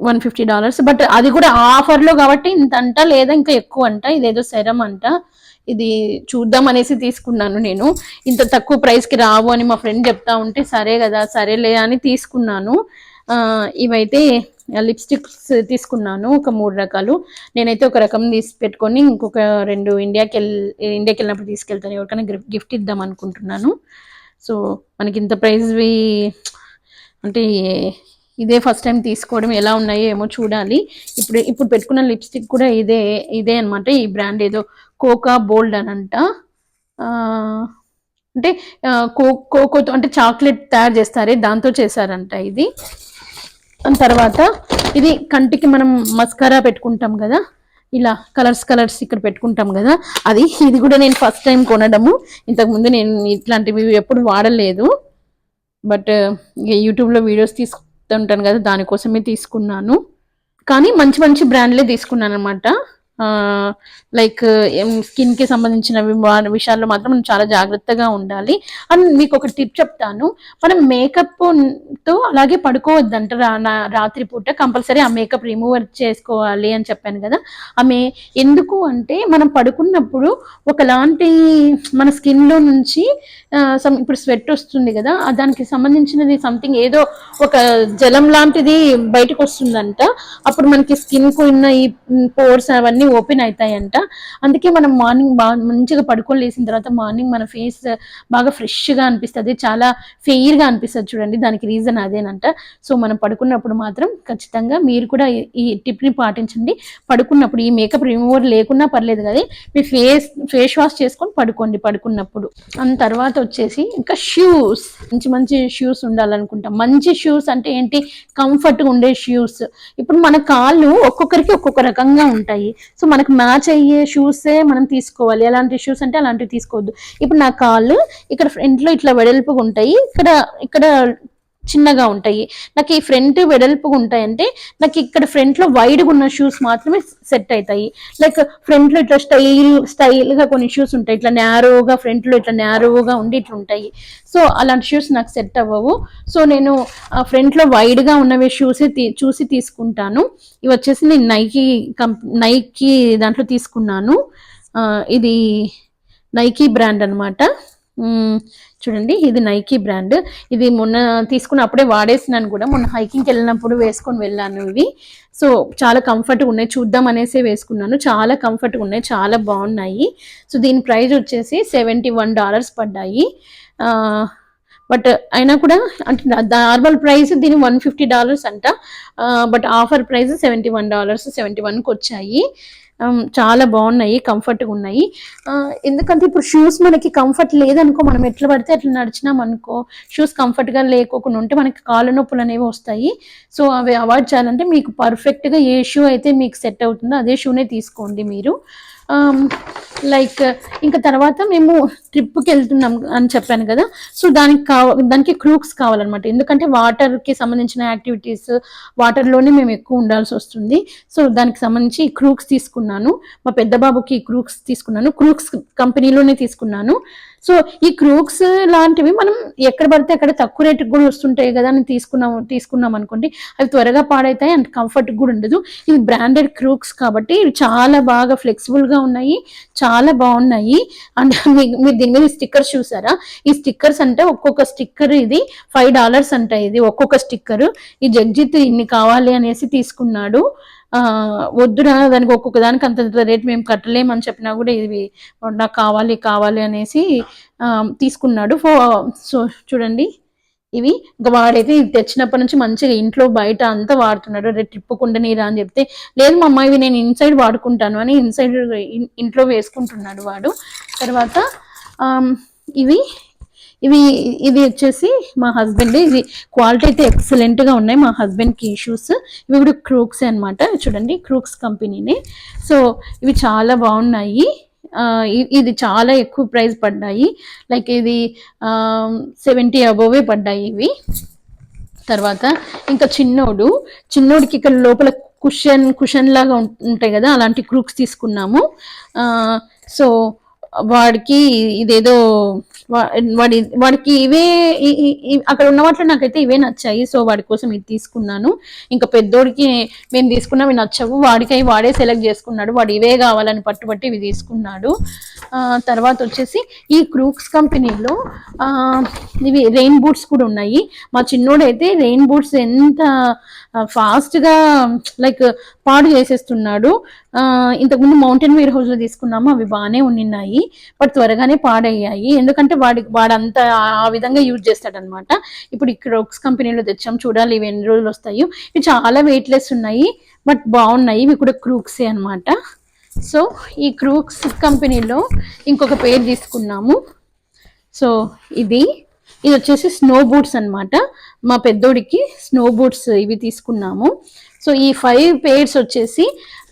Speaker 1: one fifty dollars. But అది కూడా ఆఫర్లో కాబట్టి ఇంత అంట లేదా ఇంకా ఎక్కువ అంట ఇదేదో సెరం అంట. ఇది చూద్దాం అనేసి తీసుకున్నాను నేను. ఇంత తక్కువ ప్రైస్కి రావు అని మా ఫ్రెండ్ చెప్తా ఉంటే సరే కదా సరేలే అని తీసుకున్నాను. ఆ, ఇవైతే లిప్స్టిక్స్ తీసుకున్నాను ఒక మూడు రకాలు. నేనైతే ఒక రకం తీసి పెట్టుకొని ఇంకొక రెండు ఇండియాకి వెళ్ళి ఇండియాకి వెళ్ళినప్పుడు తీసుకెళ్తాను. ఎవరికైనా గిఫ్ట్ ఇద్దాం అనుకుంటున్నాను. సో మనకి ఇంత ప్రైజ్వి అంటే ఇదే ఫస్ట్ టైం తీసుకోవడం ఎలా ఉన్నాయో ఏమో చూడాలి. ఇప్పుడు ఇప్పుడు పెట్టుకున్న లిప్స్టిక్ కూడా ఇదే ఇదే అనమాట ఈ బ్రాండ్ ఏదో కోకా బోల్డ్ అని అంట. అంటే కో కోకోతో అంటే చాక్లెట్ తయారు చేస్తారే దాంతో చేశారంట ఇది. దాని తర్వాత ఇది కంటికి మనం మస్కారా పెట్టుకుంటాం కదా. ఇలా కలర్స్ కలర్స్ ఇక్కడ పెట్టుకుంటాం కదా. అది ఇది కూడా నేను ఫస్ట్ టైం కొనడము. ఇంతకుముందు నేను ఇట్లాంటివి ఎప్పుడు వాడలేదు. బట్ యూట్యూబ్లో వీడియోస్ తీసుకుంటుంటాను కదా దానికోసమే తీసుకున్నాను. కానీ మంచి మంచి బ్రాండ్లే తీసుకున్నాను అనమాట లైక్ స్కిన్కి సంబంధించిన వి- విషయాల్లో మాత్రం మనం చాలా జాగ్రత్తగా ఉండాలి. అండ్ మీకు ఒక టిప్ చెప్తాను. మనం మేకప్తో అలాగే పడుకోవద్దంట రా- నా- రాత్రి పూట కంపల్సరీ ఆ మేకప్ రిమూవర్ చేసుకోవాలి అని చెప్పాను కదా. ఆమె ఎందుకు అంటే మనం పడుకున్నప్పుడు ఒకలాంటి మన స్కిన్లో నుంచి ఇప్పుడు స్వెట్ వస్తుంది కదా దానికి సంబంధించినది సంథింగ్ ఏదో ఒక జలం లాంటిది బయటకు వస్తుందంట అప్పుడు మనకి స్కిన్కు ఉన్న ఈ పోర్స్ అవన్నీ ఓపెన్ అవుతాయంట. అందుకే మనం మార్నింగ్ బాగా మంచిగా పడుకొని లేసిన తర్వాత మార్నింగ్ మన ఫేస్ బాగా ఫ్రెష్గా అనిపిస్తుంది. చాలా ఫెయిర్గా అనిపిస్తుంది చూడండి. దానికి రీజన్ అదేనంట. సో మనం పడుకున్నప్పుడు మాత్రం ఖచ్చితంగా మీరు కూడా ఈ- టిప్ని టిప్ని పాటించండి. పడుకున్నప్పుడు ఈ మేకప్ రిమూవర్ లేకున్నా పర్లేదు కానీ మీ ఫేస్ ఫేస్ వాష్ చేసుకొని పడుకోండి పడుకున్నప్పుడు. దాని తర్వాత వచ్చేసి ఇంకా షూస్. మంచి మంచి షూస్ ఉండాలనుకుంటాం. మంచి షూస్ అంటే ఏంటి? కంఫర్ట్గా ఉండే షూస్. ఇప్పుడు మన కాళ్ళు ఒక్కొక్కరికి ఒక్కొక్క రకంగా ఉంటాయి. సో మనకు మ్యాచ్ అయ్యే షూసే మనం తీసుకోవాలి. ఎలాంటి షూస్ అంటే అలాంటివి తీసుకోవద్దు. ఇప్పుడు నా కాళ్ళు ఇక్కడ ఫ్రంట్లో ఇట్లా వెడల్పుగా ఉంటాయి. ఇక్కడ ఇక్కడ చిన్నగా ఉంటాయి. నాకు ఈ ఫ్రంట్ వెడల్పుగా ఉంటాయంటే నాకు ఇక్కడ ఫ్రంట్లో వైడ్గా ఉన్న షూస్ మాత్రమే సెట్ అవుతాయి. లైక్ ఫ్రంట్లో ఇట్లా స్టైల్ స్టైల్గా కొన్ని షూస్ ఉంటాయి. ఇట్లా నేరోగా ఫ్రంట్లో ఇట్లా నేరోగా ఉండి ఇట్లా ఉంటాయి. సో అలాంటి షూస్ నాకు సెట్ అవ్వవు. సో నేను ఆ ఫ్రంట్లో వైడ్గా ఉన్నవి షూసే చూసి తీసుకుంటాను. ఇవి వచ్చేసి నేను నైకీ కంప్ నైకీ దాంట్లో తీసుకున్నాను. ఇది నైకీ బ్రాండ్ అనమాట చూడండి ఇది నైకీ బ్రాండ్ ఇది మొన్న తీసుకున్న అప్పుడే వాడేసినాను కూడా. మొన్న హైకింగ్కి వెళ్ళినప్పుడు వేసుకొని వెళ్ళాను ఇవి. సో చాలా కంఫర్ట్గా ఉన్నాయి. చూద్దాం అనేసి వేసుకున్నాను. చాలా కంఫర్ట్గా ఉన్నాయి. చాలా బాగున్నాయి. సో దీని ప్రైస్ వచ్చేసి సెవెంటీ వన్ డాలర్స్ పడ్డాయి బట్ అయినా కూడా అంటే నార్మల్ ప్రైస్ దీని వన్ ఫిఫ్టీ డాలర్స్ అంట. But offer price seventy one dollars seventy వన్కి వచ్చాయి. చాలా బాగున్నాయి కంఫర్ట్గా ఉన్నాయి. ఎందుకంటే ఇప్పుడు షూస్ మనకి కంఫర్ట్ లేదనుకో మనం ఎట్లా పడితే అట్లా నడిచినాం అనుకో షూస్ కంఫర్ట్గా లేకోకుండా ఉంటే మనకి కాళ్ళ నొప్పులు అనేవి వస్తాయి. సో అవి అవాయిడ్ చేయాలంటే మీకు పర్ఫెక్ట్గా ఏ షూ అయితే మీకు సెట్ అవుతుందో అదే షూనే తీసుకోండి మీరు. Um, లైక్ ఇంకా తర్వాత మేము ట్రిప్కి వెళ్తున్నాం అని చెప్పాను కదా. సో దానికి కావ దానికి క్రూక్స్ కావాలన్నమాట. ఎందుకంటే వాటర్కి సంబంధించిన యాక్టివిటీస్ వాటర్లోనే మేము ఎక్కువ ఉండాల్సి వస్తుంది. సో దానికి సంబంధించి క్రూక్స్ తీసుకున్నాను. మా పెద్ద బాబుకి క్రూక్స్ తీసుకున్నాను. క్రూక్స్ కంపెనీలోనే తీసుకున్నాను. సో ఈ క్రూక్స్ లాంటివి మనం ఎక్కడ పడితే అక్కడ తక్కువ రేటుకి కూడా వస్తుంటాయి కదా అని తీసుకున్నాం తీసుకున్నాం అనుకోండి. అవి త్వరగా పాడైతాయి అండ్ కంఫర్ట్ కూడా ఉండదు. ఇవి బ్రాండెడ్ క్రూక్స్ కాబట్టి ఇవి చాలా బాగా ఫ్లెక్సిబుల్గా గా ఉన్నాయి. చాలా బాగున్నాయి. అండ్ మీరు దీని మీద స్టిక్కర్స్ చూసారా? ఈ స్టిక్కర్స్ అంటే ఒక్కొక్క స్టిక్కర్ ఇది ఫైవ్ డాలర్స్ అంట ఇది ఒక్కొక్క స్టిక్కర్. ఈ జగ్జిత్ ఇన్ని కావాలి అనేసి తీసుకున్నాడు. ఆ వద్దురా దానికి ఒక్కొక్క దానికి అంత రేట్ మేము కట్టలేమని చెప్పినా కూడా ఇది నాకు కావాలి కావాలి అనేసి తీసుకున్నాడు. ఫో సో చూడండి. ఇవి. ఇంకా వాడైతే ఇది తెచ్చినప్పటి నుంచి మంచిగా ఇంట్లో బయట అంతా వాడుతున్నాడు. రేపు ట్రిప్పుకుండా నీరా అని చెప్తే లేదు మా అమ్మాయి నేను ఇన్సైడ్ వాడుకుంటాను అని ఇన్సైడ్ ఇంట్లో వేసుకుంటున్నాడు వాడు. తర్వాత ఇవి ఇవి ఇది వచ్చేసి మా హస్బెండ్ ఇది క్వాలిటీ అయితే ఎక్సలెంట్గా ఉన్నాయి మా హస్బెండ్కి ఇవి కూడా క్రూక్స్ అనమాట చూడండి క్రూక్స్ కంపెనీనే సో ఇవి చాలా బాగున్నాయి. ఇది చాలా ఎక్కువ ప్రైస్ పడ్డాయి. లైక్ ఇది సెవెంటీ అబోవే పడ్డాయి ఇవి. తర్వాత ఇంకా చిన్నోడు. చిన్నోడికి ఇక్కడ లోపల కుషన్ కుషన్ లాగా ఉంటాయి కదా అలాంటి క్రూక్స్ తీసుకున్నాము. సో వాడికి ఇదేదో వాడి వాడికి ఇవే అక్కడ ఉన్న వాటిలో నాకైతే ఇవే నచ్చాయి. సో వాడి కోసం ఇది తీసుకున్నాను. ఇంకా పెద్దోడికి మేము తీసుకున్నవి నచ్చవు. వాడికి అవి వాడే సెలెక్ట్ చేసుకున్నాడు. వాడు ఇవే కావాలని పట్టుబట్టి ఇవి తీసుకున్నాడు. తర్వాత వచ్చేసి ఈ క్రూక్స్ కంపెనీలో ఇవి రెయిన్ బూట్స్ కూడా ఉన్నాయి. మా చిన్నోడైతే రెయిన్ బూట్స్ ఎంత ఫాస్ట్గా లైక్ పాడు చేసేస్తున్నాడు. ఇంతకుముందు మౌంటైన్ వేర్ హౌస్లో తీసుకున్నాము అవి బాగానే ఉన్నాయి బట్ త్వరగానే పాడయ్యాయి. ఎందుకంటే వాడి వాడంతా ఆ విధంగా యూజ్ చేస్తాడనమాట ఇప్పుడు ఇక్కడ ఒక్స్ కంపెనీలో తెచ్చాం చూడాలి ఇవి ఎన్ని రోజులు వస్తాయో. ఇవి చాలా వెయిట్లెస్ ఉన్నాయి బట్ బాగున్నాయి. ఇవి కూడా క్రూక్సే అన్నమాట. సో ఈ క్రూక్స్ కంపెనీలో ఇంకొక పేరు తీసుకున్నాము. సో ఇది ఇది వచ్చేసి స్నో బూట్స్ అన్నమాట. మా పెద్దోడికి స్నో బూట్స్ ఇవి తీసుకున్నాము. సో ఈ ఫైవ్ పేర్స్ వచ్చేసి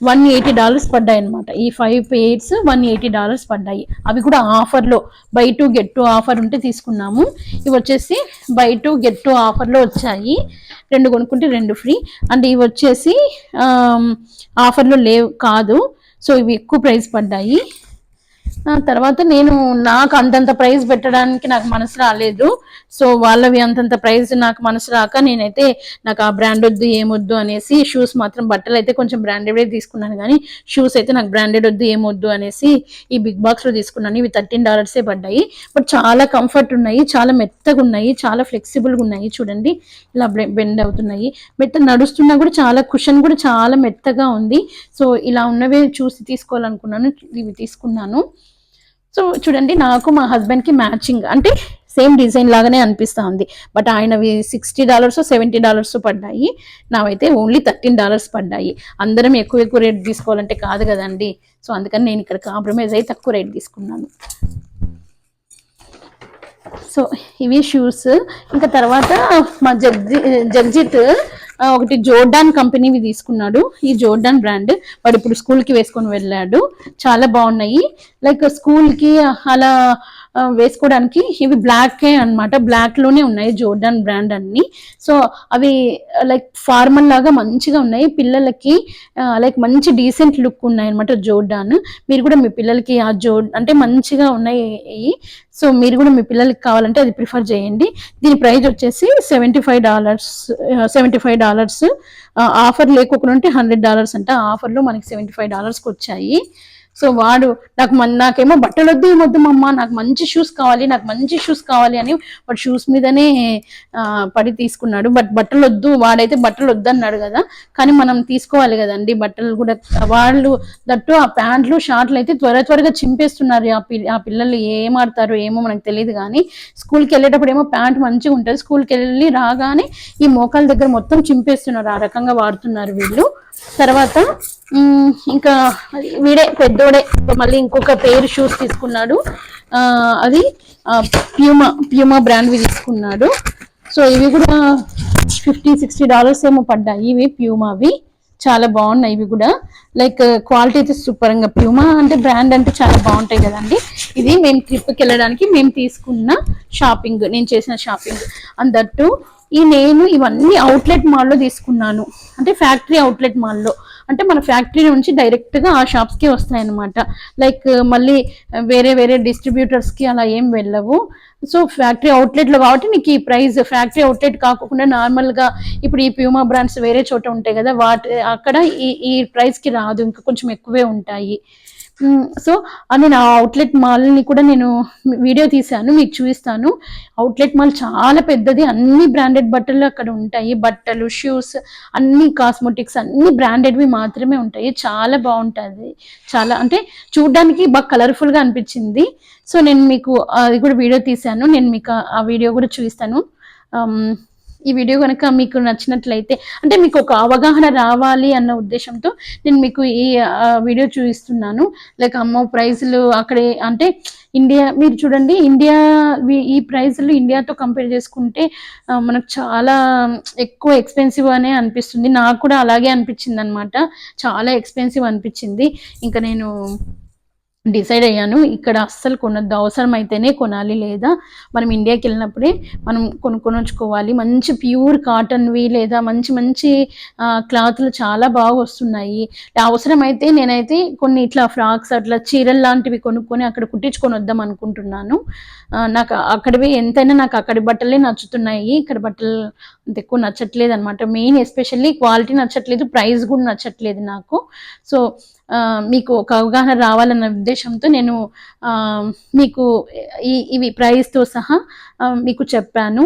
Speaker 1: వన్ ఎయిటీ డాలర్స్ పడ్డాయి అనమాట ఈ five pairs one eighty dollars పడ్డాయి. అవి కూడా ఆఫర్లో buy two get two offer ఉంటే తీసుకున్నాము. ఇవి వచ్చేసి బై టూ గెట్ టూ ఆఫర్లో వచ్చాయి. రెండు కొనుక్కుంటే రెండు ఫ్రీ అండ్ ఇవి వచ్చేసి ఆఫర్లో లేవు కాదు. సో ఇవి ఎక్కువ ప్రైస్ పడ్డాయి. తర్వాత నేను నాకు అంతంత ప్రైస్ పెట్టడానికి నాకు మనసు రాలేదు. సో వాళ్ళవి అంతంత ప్రైజ్ నాకు మనసు రాక నేనైతే నాకు ఆ బ్రాండ్ వద్దు ఏమొద్దు అనేసి షూస్ మాత్రం బట్టలు అయితే కొంచెం బ్రాండెడ్ తీసుకున్నాను. కానీ షూస్ అయితే నాకు బ్రాండెడ్ వద్దు ఏమొద్దు అనేసి ఈ బిగ్ బాక్స్లో తీసుకున్నాను. ఇవి థర్టీన్ డాలర్సే పడ్డాయి. బట్ చాలా కంఫర్ట్ ఉన్నాయి చాలా మెత్తగా ఉన్నాయి చాలా ఫ్లెక్సిబుల్గా ఉన్నాయి చూడండి. ఇలా బెండ్ అవుతున్నాయి. మెత్త నడుస్తున్నా కూడా చాలా కుషన్ కూడా చాలా మెత్తగా ఉంది. సో ఇలా ఉన్నవే చూసి తీసుకోవాలనుకున్నాను ఇవి తీసుకున్నాను. సో చూడండి నాకు మా హస్బెండ్కి మ్యాచింగ్ అంటే సేమ్ డిజైన్ లాగానే అనిపిస్తూ ఉంది బట్ ఆయనవి సిక్స్టీ డాలర్స్ సెవెంటీ డాలర్స్ పడ్డాయి. నావైతే ఓన్లీ థర్టీన్ డాలర్స్ పడ్డాయి. అందరం ఎక్కువ ఎక్కువ రేట్ తీసుకోవాలంటే కాదు కదండి. సో అందుకని నేను ఇక్కడ కాంప్రమైజ్ అయ్యి తక్కువ రేట్ తీసుకున్నాను. సో ఇవి షూస్ ఇంకా తర్వాత మా జగ్జి జగ్జిత్ ఒకటి జోర్డాన్ కంపెనీవి తీసుకున్నాడు. ఈ జోర్డాన్ బ్రాండ్. వాడు ఇప్పుడు స్కూల్కి వేసుకొని వెళ్ళాడు. చాలా బాగున్నాయి. లైక్ స్కూల్కి అలా వేసుకోవడానికి ఇవి బ్లాకే అన్నమాట. బ్లాక్లోనే ఉన్నాయి జోర్డాన్ బ్రాండ్ అన్ని. సో అవి లైక్ ఫార్మల్ లాగా మంచిగా ఉన్నాయి. పిల్లలకి లైక్ మంచి డీసెంట్ లుక్ ఉన్నాయి అనమాట జోర్డాన్ మీరు కూడా మీ పిల్లలకి ఆ జోర్డ్ అంటే మంచిగా ఉన్నాయి సో మీరు కూడా మీ పిల్లలకి కావాలంటే అది ప్రిఫర్ చేయండి. దీని ప్రైస్ వచ్చేసి seventy five dollars seventy five dollars offer లేకుండా ఉంటే హండ్రెడ్ డాలర్స్ అంట. ఆఫర్లో మనకి సెవెంటీ ఫైవ్ డాలర్స్కి వచ్చాయి. సో వాడు నాకు మన నాకేమో బట్టలు వద్దు ఏమొద్దు మమ్మ నాకు మంచి షూస్ కావాలి నాకు మంచి షూస్ కావాలి అని వాడు షూస్ మీదనే పడి తీసుకున్నాడు. బట్ బట్టలు వద్దు వాడైతే బట్టలు వద్దు అన్నాడు కదా. కానీ మనం తీసుకోవాలి కదండి బట్టలు కూడా. వాళ్ళు దట్టు ఆ ప్యాంట్లు షార్ట్లు అయితే త్వర త్వరగా చింపేస్తున్నారు. ఆ పిల్ల ఆ పిల్లలు ఏం ఆడతారు ఏమో మనకు తెలియదు కానీ స్కూల్కి వెళ్ళేటప్పుడు ఏమో ప్యాంట్ మంచిగా ఉంటుంది. స్కూల్కి వెళ్ళి రాగానే ఈ మోకాల దగ్గర మొత్తం చింపేస్తున్నారు. ఆ రకంగా వాడుతున్నారు వీళ్ళు. తర్వాత ఇంకా వీడే పెద్ద పెద్దోడే మళ్ళీ ఇంకొక పేరు షూస్ తీసుకున్నాడు. అది ప్యూమా ప్యూమా బ్రాండ్వి తీసుకున్నాడు. సో ఇవి కూడా ఫిఫ్టీ సిక్స్టీ డాలర్స్ ఏమో పడ్డాయి. ఇవి ప్యూమావి చాలా బాగున్నాయి ఇవి కూడా. లైక్ క్వాలిటీ అయితే సూపర్గా ప్యూమా అంటే బ్రాండ్ అంటే చాలా బాగుంటాయి కదండి. ఇది మేము ట్రిప్కి వెళ్ళడానికి మేము తీసుకున్న షాపింగ్ నేను చేసిన షాపింగ్ అందట్టు ఈ నేను ఇవన్నీ అవుట్లెట్ మాల్లో తీసుకున్నాను. అంటే ఫ్యాక్టరీ అవుట్లెట్ మాల్లో అంటే మన ఫ్యాక్టరీ నుంచి డైరెక్ట్గా ఆ షాప్స్కి వస్తాయి అన్నమాట లైక్ మళ్ళీ వేరే వేరే డిస్ట్రిబ్యూటర్స్కి అలా ఏం వెళ్ళవు. సో ఫ్యాక్టరీ అవుట్లెట్లో కాబట్టి నీకు ఈ ప్రైస్ ఫ్యాక్టరీ అవుట్లెట్ కాకుండా నార్మల్గా ఇప్పుడు ఈ ప్యూమా బ్రాండ్స్ వేరే చోట ఉంటాయి కదా వాటి అక్కడ ఈ ఈ ప్రైస్కి రాదు. ఇంకా కొంచెం ఎక్కువే ఉంటాయి. సో నేను ఆ అవుట్లెట్ మాల్ని కూడా నేను వీడియో తీశాను మీకు చూపిస్తాను. అవుట్లెట్ మాల్ చాలా పెద్దది అన్ని బ్రాండెడ్ బట్టలు అక్కడ ఉంటాయి. బట్టలు షూస్ అన్ని కాస్మెటిక్స్ అన్ని బ్రాండెడ్వి మాత్రమే ఉంటాయి. చాలా బాగుంటుంది. చాలా అంటే చూడడానికి బాగా కలర్ఫుల్గా అనిపించింది. సో నేను మీకు అది కూడా వీడియో తీశాను. నేను మీకు ఆ- వీడియో కూడా చూపిస్తాను. ఈ వీడియో కనుక మీకు నచ్చినట్లయితే అంటే మీకు ఒక అవగాహన రావాలి అన్న ఉద్దేశంతో నేను మీకు ఈ వీడియో చూపిస్తున్నాను. లైక్ అమ్మో ప్రైజులు అక్కడే అంటే ఇండియా మీరు చూడండి ఇండియా ఈ ప్రైజులు ఇండియాతో కంపేర్ చేసుకుంటే మనకు చాలా ఎక్కువ ఎక్స్పెన్సివ్ అనే అనిపిస్తుంది. నాకు కూడా అలాగే అనిపించింది అనమాట చాలా ఎక్స్పెన్సివ్ అనిపించింది. ఇంకా నేను డిసైడ్ అయ్యాను. ఇక్కడ అస్సలు కొనొద్దు. అవసరమైతేనే కొనాలి లేదా మనం ఇండియాకి వెళ్ళినప్పుడే మనం కొనుక్కొనొచ్చుకోవాలి. మంచి ప్యూర్ కాటన్వి లేదా మంచి మంచి క్లాత్లు చాలా బాగా వస్తున్నాయి. అవసరమైతే నేనైతే కొన్ని ఇట్లా ఫ్రాక్స్ అట్లా చీరలు లాంటివి కొనుక్కొని అక్కడ కుట్టించుకొని వద్దాం అనుకుంటున్నాను నాకు అక్కడివి ఎంతైనా నాకు అక్కడి బట్టలే నచ్చుతున్నాయి. ఇక్కడ బట్టలు అంత ఎక్కువ నచ్చట్లేదు అనమాట మెయిన్ ఎస్పెషల్లీ క్వాలిటీ నచ్చట్లేదు ప్రైస్ కూడా నచ్చట్లేదు నాకు. సో మీకు ఒక అవగాహన రావాలన్న ఉద్దేశంతో నేను మీకు ఈ ఇవి ప్రైస్తో సహా మీకు చెప్పాను.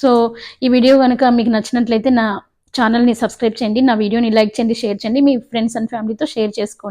Speaker 1: సో ఈ వీడియో కనుక మీకు నచ్చినట్లయితే నా ఛానల్ని సబ్స్క్రైబ్ చేయండి నా వీడియోని లైక్ చేయండి షేర్ చేయండి మీ ఫ్రెండ్స్ అండ్ ఫ్యామిలీతో షేర్ చేసుకోండి.